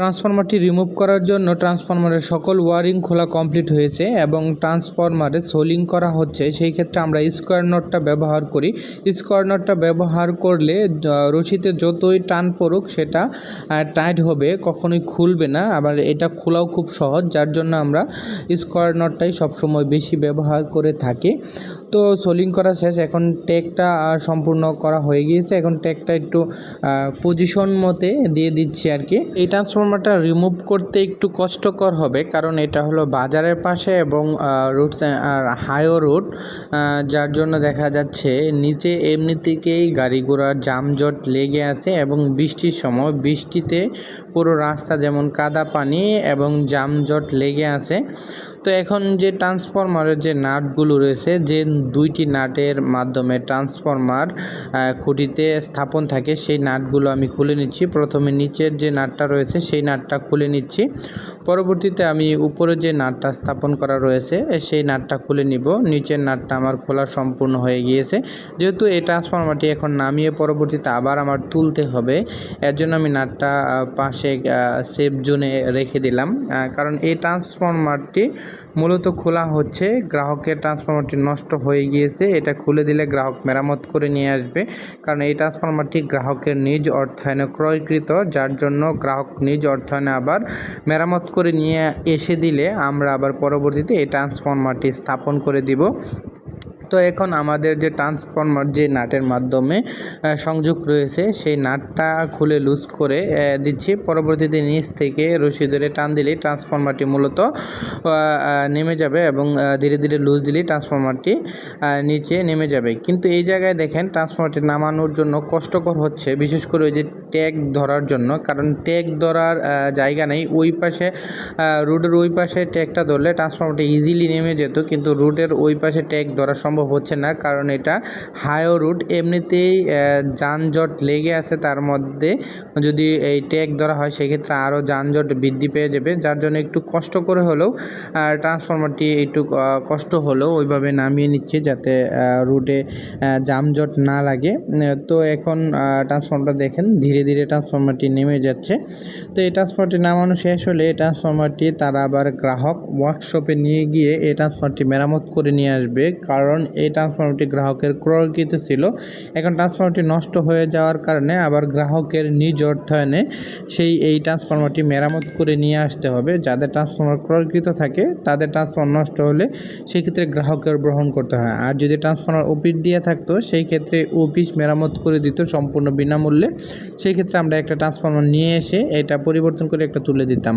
ট্রান্সফরমারটি remove করার জন্য ট্রান্সফরমারের সকল ওয়ারিং খোলা কমপ্লিট হয়েছে এবং ট্রান্সফরমারে সোলিং করা হচ্ছে। সেই ক্ষেত্রে আমরা স্কোয়ার নটটা ব্যবহার করি। স্কোয়ার নটটা ব্যবহার করলে রশিতে যতই টান পড়ুক, সেটা টাইট হবে, কখনোই খুলবে না। আবার এটা খোলাও খুব সহজ, যার জন্য আমরা স্কোয়ার নটটাই সবসময় বেশি ব্যবহার করে থাকি। তো সোলিং করা শেষ, এখন টেকটা সম্পূর্ণ করা হয়ে গিয়েছে। এখন টেকটা একটু পজিশন মতে দিয়ে দিচ্ছি আর কি। এই ট্রান্সফরমারটা রিমুভ করতে একটু কষ্টকর হবে, কারণ এটা হলো বাজারের পাশে এবং রুট আর হাইও রুট যার জন্য দেখা যাচ্ছে নিচে এমনি থেকেই গাড়ি ঘোড়ার যানজট লেগে আছে এবং বৃষ্টির সময় বৃষ্টিতে পুরো রাস্তা যেমন কাদা পানি এবং যানজট লেগে আছে। তো এখন যে ট্রান্সফরমারের যে নাটগুলো রয়েছে, যে দুইটি নাটের মাধ্যমে ট্রান্সফরমার খুঁটিতে স্থাপন থাকে, সেই নাটগুলো আমি খুলে নিচ্ছি। প্রথমে নিচের যে নাটটা রয়েছে, সেই নাটটা খুলে নিচ্ছি। পরবর্তীতে আমি উপরে যে নাটটা স্থাপন করা রয়েছে সেই নাটটা খুলে নিব। নিচের নাটটা আমার খোলা সম্পূর্ণ হয়ে গিয়েছে। যেহেতু এই ট্রান্সফরমারটি এখন নামিয়ে পরবর্তীতে আবার আমার তুলতে হবে এর জন্য আমি নাটটা পাশে সেফ জোনে রেখে দিলাম। কারণ এই ট্রান্সফরমারটি মূলত খোলা হচ্ছে, গ্রাহকের ট্রান্সফরমারটি নষ্ট হয়ে গিয়েছে, এটা খুলে দিলে গ্রাহক মেরামত করে নিয়ে আসবে। কারণ এই ট্রান্সফরমারটি গ্রাহকের নিজ অর্থায়নে ক্রয়কৃত, যার জন্য গ্রাহক নিজ অর্থায়নে আবার মেরামত করে নিয়ে এসে দিলে আমরা আবার পরবর্তীতে এই ট্রান্সফরমারটি স্থাপন করে দিব। তো এখন আমাদের যে ট্রান্সফর্মার যে নাটের মাধ্যমে সংযোগ রয়েছে, সেই নাটটা খুলে লুজ করে দিচ্ছি। পরবর্তীতে নিচ থেকে রশি ধরে টান দিলেই ট্রান্সফর্মারটি মূলত নেমে যাবে এবং ধীরে ধীরে লুজ দিলেই ট্রান্সফর্মারটি নিচে নেমে যাবে। কিন্তু এই জায়গায় দেখেন ট্রান্সফর্মারটি নামানোর জন্য কষ্টকর হচ্ছে, বিশেষ করে ওই যে ট্যাগ ধরার জন্য। কারণ ট্যাগ ধরার জায়গা নেই। ওই পাশে রোডের ওই পাশে ট্যাগটা ধরলে ট্রান্সফর্মারটি ইজিলি নেমে যেত, কিন্তু রোডের ওই পাশে ট্যাগ ধরা সম্ভব হচ্ছে না, কারণ এটা হাইও রুট। এমনিতেই যানজট লেগে আছে তার মধ্যে। যদি এই ট্যাগ ধরা হয়, সেক্ষেত্রে আরও যানজট বৃদ্ধি পেয়ে যাবে, যার জন্য একটু কষ্ট করে হলেও ট্রান্সফরমারটি একটু কষ্ট হলেও ওইভাবে নামিয়ে নিচ্ছে যাতে রুটে যানজট না লাগে। তো এখন ট্রান্সফর্মারটা দেখেন, ধীরে ধীরে ট্রান্সফর্মারটি নেমে যাচ্ছে। তো এই ট্রান্সফর্মারটি নামানো শেষ হলে এই ট্রান্সফর্মারটি তারা আবার গ্রাহক ওয়ার্কশপে নিয়ে গিয়ে এই ট্রান্সফর্মারটি মেরামত করে নিয়ে আসবে, কারণ এই ট্রান্সফর্মারটি গ্রাহকের ক্রয়কৃত ছিল। এখন ট্রান্সফর্মারটি নষ্ট হয়ে যাওয়ার কারণে আবার গ্রাহকের নিজ অর্থায়নে সেই এই ট্রান্সফর্মারটি মেরামত করে নিয়ে আসতে হবে। যাদের ট্রান্সফর্মার ক্রয়কৃত থাকে, তাদের ট্রান্সফর্মার নষ্ট হলে সেক্ষেত্রে গ্রাহকের গ্রহণ করতে হয়। আর যদি ট্রান্সফর্মার অফিস দিয়ে থাকতো সেই ক্ষেত্রে অফিস মেরামত করে দিত সম্পূর্ণ বিনামূল্যে। সেই ক্ষেত্রে আমরা একটা ট্রান্সফর্মার নিয়ে এসে এটা পরিবর্তন করে একটা তুলে দিতাম।